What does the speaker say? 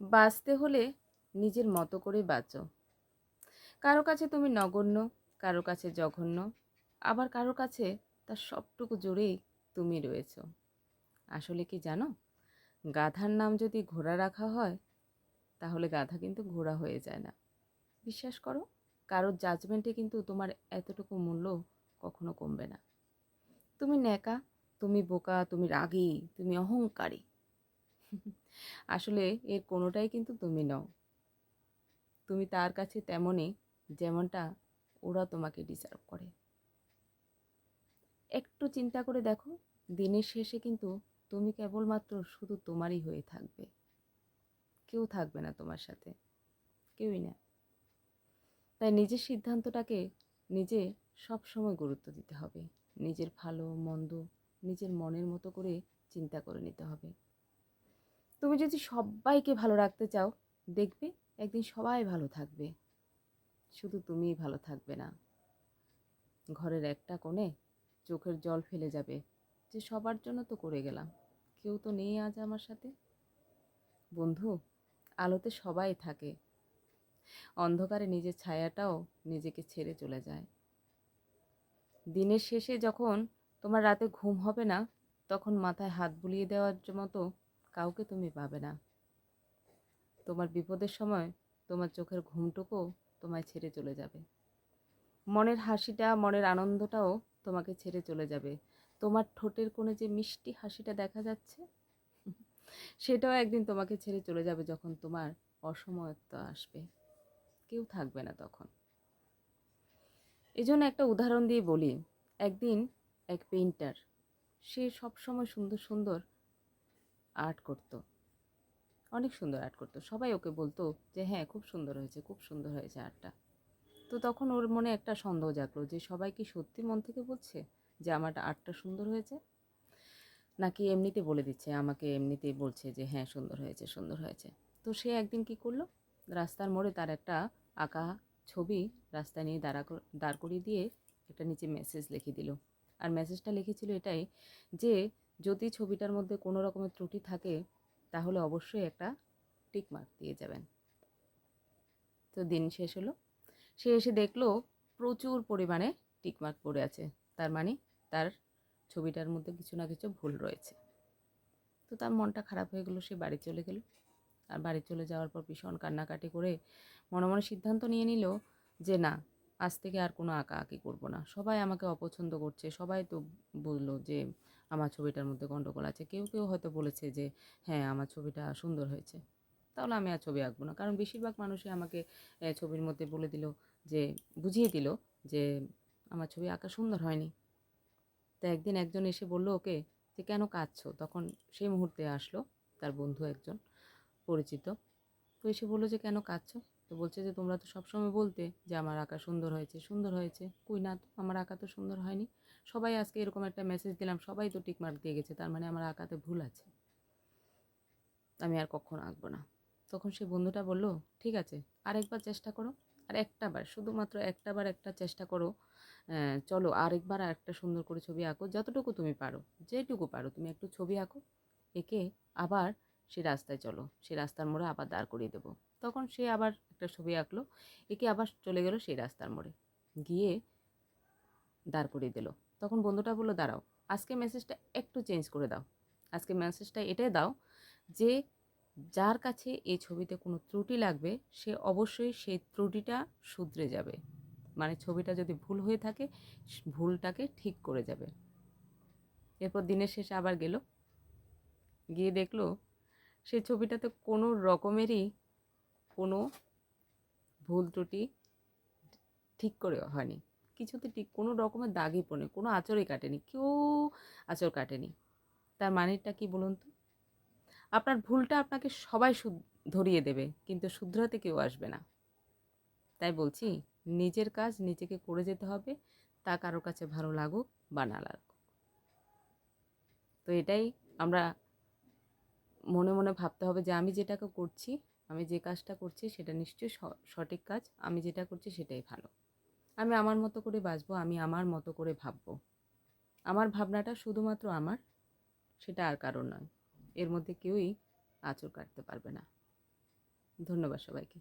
বাঁচতে হলে নিজের মতো করে বাঁচো। কারও কাছে তুমি নগণ্য, কারও কাছে জঘন্য, আবার কারও কাছে তার সবটুকু জুড়েই তুমি রয়েছ। আসলে কি জানো? গাধার নাম যদি ঘোড়া রাখা হয়, তাহলে গাধা কিন্তু ঘোড়া হয়ে যায় না। বিশ্বাস করো, কারোর জাজমেন্টে কিন্তু তোমার এতটুকু মূল্য কখনো কমবে না। তুমি ন্যাকা, তুমি বোকা, তুমি রাগী, তুমি অহংকারী। আসলে এর কোনোটাই কিন্তু তুমি নও। তুমি তার কাছে তেমনই যেমনটা ওরা তোমাকে ডিজার্ভ করে। একটু চিন্তা করে দেখো, দিনের শেষে কিন্তু তুমি কেবলমাত্র শুধু তোমারই হয়ে থাকবে। কেউ থাকবে না তোমার সাথে, কেউই না। তাই নিজের সিদ্ধান্তটাকে নিজে সব সময় গুরুত্ব দিতে হবে। নিজের ভালো, মন্দ, নিজের মনের মতো করে চিন্তা করে নিতে হবে। তুমি যদি সবাইকে ভালো রাখতে চাও, দেখবে একদিন সবাই ভালো থাকবে। শুধু তুমিই ভালো থাকবে না। ঘরের একটা কোণে চোখের জল ফেলে যাবে, যে সবার জন্য তো করে গেলাম। কেউ তো নেই আজ আমার সাথে। বন্ধু, আলোতে সবাই থাকে। অন্ধকারে নিজের ছায়াটাও নিজেকে ছেড়ে চলে যায়। দিনের শেষে যখন তোমার রাতে ঘুম হবে না, তখন মাথায় হাত বুলিয়ে দেওয়ার মতো কাউকে তুমি পাবে না। তোমার বিপদের সময় তোমার চোখের ঘুমটুকুও তোমায় ছেড়ে চলে যাবে। মনের হাসিটা, মনের আনন্দটাও তোমাকে ছেড়ে চলে যাবে। তোমার ঠোঁটের কোণে যে মিষ্টি হাসিটা দেখা যাচ্ছে, সেটাও একদিন তোমাকে ছেড়ে চলে যাবে যখন তোমার অসময়ত্ব আসবে। কেউ থাকবে না তখন। এই জন্য একটা উদাহরণ দিয়ে বলি। একদিন এক পেইন্টার সে সব সময় সুন্দর সুন্দর আর্ট করতো। অনেক সুন্দর আর্ট করতো। সবাই ওকে বলতো যে হ্যাঁ খুব সুন্দর হয়েছে, খুব সুন্দর হয়েছে আর্টটা। তো তখন ওর মনে একটা সন্দেহ জাগলো যে, সবাই কি সত্যি মন থেকে বলছে যে, আমার আর্টটা সুন্দর হয়েছে? নাকি এমনিতে বলে দিচ্ছে, আমাকে এমনিতেই বলছে যে হ্যাঁ সুন্দর হয়েছে সুন্দর হয়েছে। তো সে একদিন কি করল? রাস্তার মোড়ে তার একটা আঁকা ছবি রাস্তায় নিয়ে দাঁড়া দাঁড় করিয়ে দিয়ে একটা নিচে মেসেজ লিখে দিল। আর মেসেজটা লিখেছিল এটাই যে যদি ছবিটার মধ্যে কোনো রকমের ত্রুটি থাকে, তাহলে অবশ্যই একটা টিক মার্ক দিয়ে যাবেন। তো দিন শেষ হলো। সে এসে দেখল প্রচুর পরিমাণে টিক মার্ক পড়ে আছে। তার মানে তার ছবিটার মধ্যে কিছু না কিছু ভুল রয়েছে। তো তার মনটা খারাপ হয়ে গেলো, সে বাড়ি চলে গেল। আর বাড়ি চলে যাওয়ার পর ভীষণ কান্নাকাটি করে মনে মনে সিদ্ধান্ত নিয়ে নিল যে, না, আজ থেকে আর কোনো আঁকা আঁকি করব না। সবাই আমাকে অপছন্দ করছে। সবাই তো বলল যে আমার ছবিটার মধ্যে গণ্ডগোল আছে। কেউ কেউ হয়তো বলেছে যে হ্যাঁ আমার ছবিটা সুন্দর হয়েছে। তাহলে আমি আর ছবি আঁকবো না। কারণ বেশিরভাগ মানুষই আমাকে ছবির মধ্যে বলে দিল যে, বুঝিয়ে দিল যে, আমার ছবি আঁকা সুন্দর হয়নি। তা একদিন একজন এসে বলল ওকে যে, কেন কাঁদছো? তখন সেই মুহূর্তে আসলো, তার বন্ধু একজন পরিচিত। তো এসে বলল যে, কেন কাঁদছো? তো বলছে যে, তোমরা তো সবসময় বলতে যে, আমার আঁকা সুন্দর হয়েছে। সুন্দর হয়েছে? কই না, আমার আঁকা তো সুন্দর হয়নি। সবাই আজকে এরকম একটা মেসেজ দিলাম, সবাই তো টিকমার্ক দিয়ে গেছে, তার মানে আমার আঁকাতে ভুল আছে। আমি আর কখনো আঁকবো না। তখন সে বন্ধুটা বলল, ঠিক আছে, আরেকবার চেষ্টা করো, আর একটা বার শুধুমাত্র একটা বার একটা চেষ্টা করো। চলো, আরেকবার আর একটা সুন্দর করে ছবি আঁকো, যতটুকু তুমি পারো, যেটুকু পারো, তুমি একটু ছবি আঁকো, একে আবার সে রাস্তায় চলো, সে রাস্তার মোড়ে আবার দাঁড় করিয়ে দেবো। তখন সে আবার একটা ছবি আঁকলো, একে আবার চলে গেল সেই রাস্তার মোড়ে, গিয়ে দাঁড় করিয়ে দিল। তখন বন্ধুটা বলল, দাঁড়াও, আজকে মেসেজটা একটু চেঞ্জ করে দাও। আজকে মেসেজটা এটাই দাও যে, যার কাছে এই ছবিতে কোনো ত্রুটি লাগবে, সে অবশ্যই সেই ত্রুটিটা শুধরে যাবে। মানে ছবিটা যদি ভুল হয়ে থাকে, ভুলটাকে ঠিক করে যাবে। এরপর দিনের শেষে আবার গেল। গিয়ে দেখল সেই ছবিটাতে কোনো রকমেরই কোনো ভুল ত্রুটি ঠিক করে হয়নি। কিছুতে ঠিক কোনো রকমের দাগই পড়ে কোনো আচরই কাটেনি, কেউ আচর কাটেনি। তার মানেটা কি বলুন তো? আপনার ভুলটা আপনাকে সবাই ধরিয়ে দেবে, কিন্তু শুধরাতে কেউ আসবে না। তাই বলছি, নিজের কাজ নিজেকে করে যেতে হবে, তা কারোর কাছে ভালো লাগুক বা না লাগুক। তো এটাই আমরা মনে মনে ভাবতে হবে যে আমি যেটাকে করছি, আমি যে কাজটা করছি সেটা নিশ্চয়ই সঠিক কাজ, আমি যেটা করছি সেটাই ভালো। আমি আমার মতো করে বাঁচবো, আমি আমার মতো করে ভাববো। আমার ভাবনাটা শুধুমাত্র আমার, সেটা আর কারণ নয়। এর মধ্যে কেউই আঁচড় কাটতে পারবে না। ধন্যবাদ সবাইকে।